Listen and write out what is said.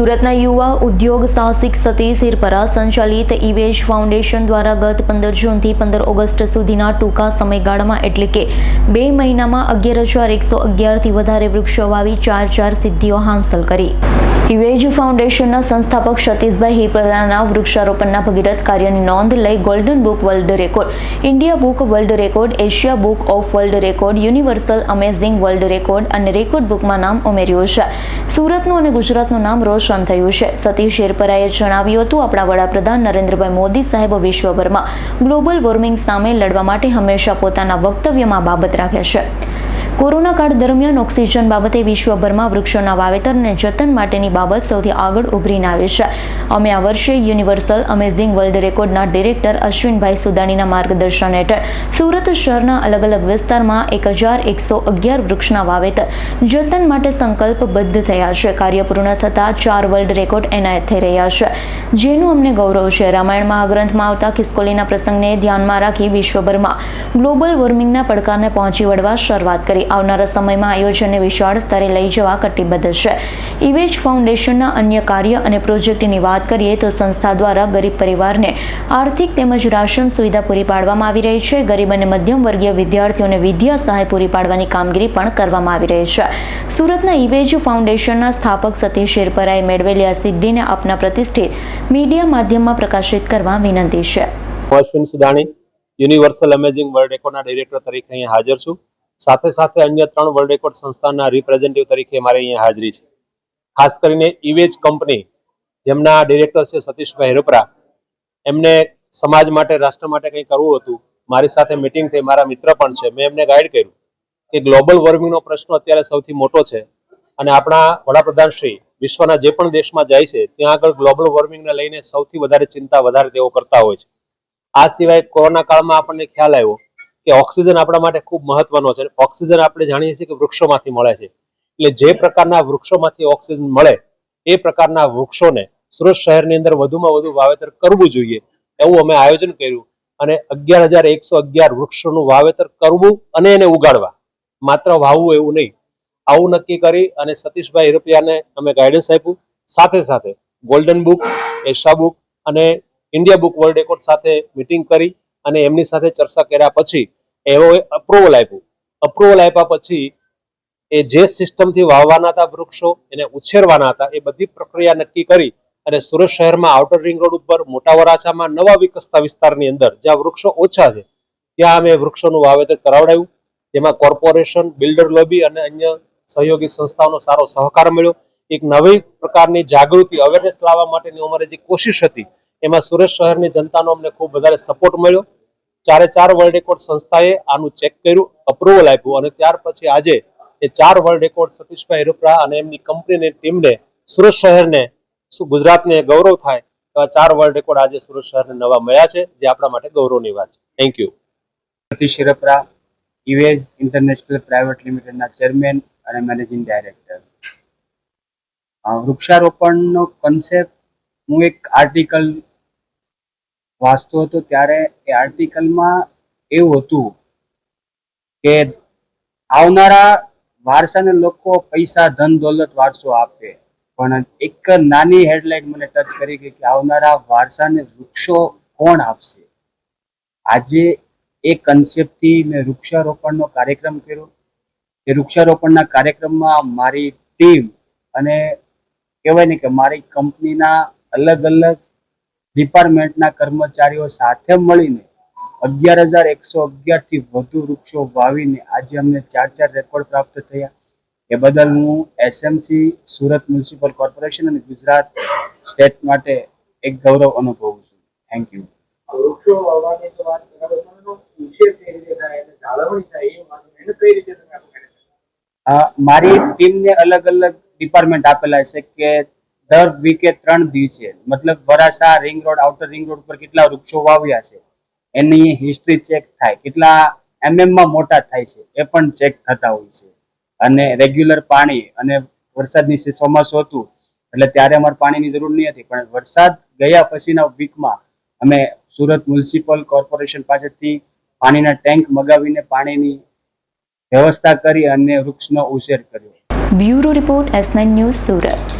સુરતના યુવા ઉદ્યોગ સાહસિક સતીશ હિરપરા સંચાલિત ઇવેજ ફાઉન્ડેશન દ્વારા ગત પંદર જૂનથી પંદર ઓગસ્ટ સુધીના ટૂંકા સમયગાળામાં એટલે કે બે મહિનામાં અગિયાર હજાર એકસો અગિયારથી વધારે વૃક્ષો વાવી ચાર ચાર સિદ્ધિઓ હાંસલ કરી. ઇવેજ ફાઉન્ડેશનના સંસ્થાપક સતીશભાઈ હિરપરાના વૃક્ષારોપણના ભગીરથ કાર્યની નોંધ લઈ golden book world record, India book world record, Asia book of world record, universal amazing world record અને રેકોર્ડ બુકમાં નામ ઉમેર્યું છે. સુરતનું અને ગુજરાતનું નામ રોશન થયું છે. સતીશ શેરપરાએ જણાવ્યું હતું, આપણા વડાપ્રધાન નરેન્દ્રભાઈ મોદી સાહેબ વિશ્વભરમાં ગ્લોબલ વોર્મિંગ સામે લડવા માટે હંમેશા પોતાના વક્તવ્યમાં બાબત રાખે છે. કોરોના કાળ દરમિયાન ઓક્સિજન બાબતે વિશ્વભરમાં વૃક્ષોના વાવેતર અને જતન માટેની બાબત સૌથી આગળ ઉભરીને આવે છે. અમે આ વર્ષે યુનિવર્સલ અમેઝિંગ વર્લ્ડ રેકોર્ડના ડિરેક્ટર અશ્વિનભાઈ સુદાણીના માર્ગદર્શન હેઠળ સુરત શહેરના અલગ અલગ વિસ્તારમાં એક હજાર એકસો અગિયાર વૃક્ષના વાવેતર જતન માટે સંકલ્પબદ્ધ થયા છે. કાર્ય પૂર્ણ થતાં ચાર વર્લ્ડ રેકોર્ડ એનાયત થઈ રહ્યા છે. જેનું અમને ગૌરવ છે. રામાયણ મહાગ્રંથમાં આવતા ખિસકોલીના પ્રસંગને ધ્યાનમાં રાખી વિશ્વભરમાં ગ્લોબલ વોર્મિંગના પડકારને પહોંચી વળવા શરૂઆત કરી. આવનારા સમયમાં આયોજનને વિશાળ સ્તરે લઈ જવા કટિબદ્ધ છે. ઇવેજ ફાઉન્ડેશનના અન્ય કાર્ય અને પ્રોજેક્ટની વાત કરીએ તો સંસ્થા દ્વારા ગરીબ પરિવારને આર્થિક તેમજ રાશન સુવિધા પૂરી પાડવામાં આવી રહી છે. ગરીબ અને મધ્યમ વર્ગીય વિદ્યાર્થીઓને વિદ્યા સહાય પૂરી પાડવાની કામગીરી પણ કરવામાં આવી રહી છે. સુરતના ઇવેજ ફાઉન્ડેશનના સ્થાપક સતીશ શેરપરાએ મેળવેલી આ સિદ્ધિને આપના પ્રતિષ્ઠિત મીડિયા માધ્યમમાં પ્રકાશિત કરવા વિનંતી છે. Ashwin Sudani universal amazing world રેકોર્ડના director તરીકે અહીંયા હાજર છું. સાથે સાથે અન્ય ત્રણ વર્લ્ડ રેકોર્ડ સંસ્થાના રિપ્રેઝેન્ટેટિવ તરીકે મારે અહીંયા હાજરી છે. ખાસ કરીને ઇવેજ કંપની, જેમના ડિરેક્ટર છે સતીશભાઈ હિરોપરા એમને સમાજ માટે, રાષ્ટ્ર માટે કંઈ કરવું હતું, મારી સાથે મિટિંગ થઈ, મારા મિત્ર પણ છે. મેં એમને ગાઈડ કર્યું કે ગ્લોબલ વોર્મિંગનો પ્રશ્ન અત્યારે સૌથી મોટો છે અને આપણા વડાપ્રધાન શ્રી વિશ્વના જે પણ દેશમાં જાય છે, ત્યાં આગળ ગ્લોબલ વોર્મિંગને લઈને સૌથી વધારે ચિંતા વધારે તેઓ કરતા હોય છે. આ સિવાય કોરોના કાળમાં આપણને ખ્યાલ આવ્યો કે ઓક્સિજન આપણા માટે ખૂબ મહત્વનો છે. ઓક્સિજન આપણે જાણીએ છીએ કે વૃક્ષોમાંથી મળે છે. એટલે જે પ્રકારના વૃક્ષોમાંથી ઓક્સિજન મળે, એ પ્રકારના વૃક્ષોને સુરત શહેરની અંદર વધુમાં વધુ વાવેતર કરવું જોઈએ. એવું અમે આયોજન કર્યું અને અગિયાર હજાર એકસો અગિયાર વૃક્ષોનું વાવેતર કરવું અને એને ઉગાડવા. માત્ર વાવવું એવું નહીં. આવું નક્કી કરી અને સતીશભાઈ હિરપિયાને અમે ગાઈડન્સ આપ્યું. સાથે સાથે ગોલ્ડન બુક એશા બુક અને ઇન્ડિયા બુક વર્લ્ડ રેકોર્ડ સાથે મિટિંગ કરી અને એમની સાથે ચર્ચા કર્યા પછી એવો અપ્રુવલ આપ્યું. અપ્રુવલ આપ્યા પછી એ જે સિસ્ટમથી વાવવાના હતા વૃક્ષો, એને ઉછેરવાના હતા, એ બધી પ્રક્રિયા નક્કી કરી અને સુરત શહેરમાં આઉટર રિંગ રોડ ઉપર મોટા વરાછામાં નવા વિકસતા વિસ્તારની અંદર, જ્યાં વૃક્ષો ઓછા છે, ત્યાં અમે વૃક્ષોનું વાવેતર કરાવડાવ્યું જેમાં કોર્પોરેશન બિલ્ડર લોબી અને અન્ય સહયોગી સંસ્થાઓનો સારો સહકાર મળ્યો. એક નવી પ્રકારની જાગૃતિ અવેરનેસ લાવવા માટેની અમારી જે કોશિશ હતી, એમાં સુરત શહેરની જનતાનો અમને ખૂબ વધારે સપોર્ટ મળ્યો. ચારે ચાર વર્લ્ડ રેકોર્ડ સંસ્થાએ આનું ચેક કર્યું અપ્રુવલ આપ્યું અને ત્યાર પછી આજે એ ચાર વર્લ્ડ રેકોર્ડ સતીશભાઈ રૂપરા અને એમની કંપનીની ટીમને સુરત શહેરને ગુજરાતને ગૌરવ થાય એવા ચાર વર્લ્ડ રેકોર્ડ આજે સુરત શહેરને નવા મળ્યા છે, જે આપણા માટે ગૌરવની વાત છે. થેન્ક યુ સતીશ રૂપરા ઇવેજ ઇન્ટરનેશનલ પ્રાઇવેટ લિમિટેડના ચેરમેન અને મેનેજિંગ ડાયરેક્ટર. વૃક્ષારોપણનો કન્સેપ્ટ હું એક આર્ટિકલ વાંચતો હતો ત્યારે એ આર્ટિકલમાં એવું હતું કે આવનારા વારસાને લોકો પૈસા, ધન, દોલત વારસો આપે. પણ એક નાની હેડલાઇન મને ટચ કરી ગઈ કે આવનારા વારસાને વૃક્ષો કોણ આપશે? આજે એ કન્સેપ્ટથી મેં વૃક્ષારોપણનો કાર્યક્રમ કર્યો. એ વૃક્ષારોપણના કાર્યક્રમમાં મારી ટીમ અને કહેવાય ને કે મારી કંપનીના અલગ અલગ ડિપાર્ટમેન્ટના કર્મચારીઓ સાથે મળીને અગિયાર હજાર એકસો અગિયારથી વધુ વૃક્ષો વાવીને આજે અમને ચાર ચાર રેકોર્ડ પ્રાપ્ત થયા. એ બદલ હું એસએમસી સુરત મ્યુનિસિપલ કોર્પોરેશન અને ગુજરાત સ્ટેટ માટે એક ગૌરવ અનુભવું છું. થેન્ક યુ વૃક્ષો વાવવાની તો વાત બરાબર પણ એનો ઉછેર કઈ રીતે થાય અને જાળવણી થાય એ વાત એને કઈ રીતે તમે આપણે manage કરો? અ, મારી ટીમને અલગ અલગ ડિપાર્ટમેન્ટ આપેલા છે કે દર વીકે ત્રણ દિવસે, મતલબ Varachha ring road outer ring road પર કેટલા વૃક્ષો વાવ્યા છે, એની હિસ્ટ્રી ચેક થાય. કેટલા એમએમમાં મોટા થાય છે, એ પણ ચેક થતા હોય છે. અને રેગ્યુલર પાણી અને વરસાદની ચોમાસું હતું, એટલે ત્યારે અમારે પાણીની જરૂર નહીં હતી, પણ વરસાદ ગયા પછીના વીકમાં અમે સુરત મ્યુનિસિપલ કોર્પોરેશન પાસેથી પાણીના ટેન્ક મગાવીને પાણીની વ્યવસ્થા કરી અને વૃક્ષનો ઉછેર કર્યો. Bureau report S news Surat.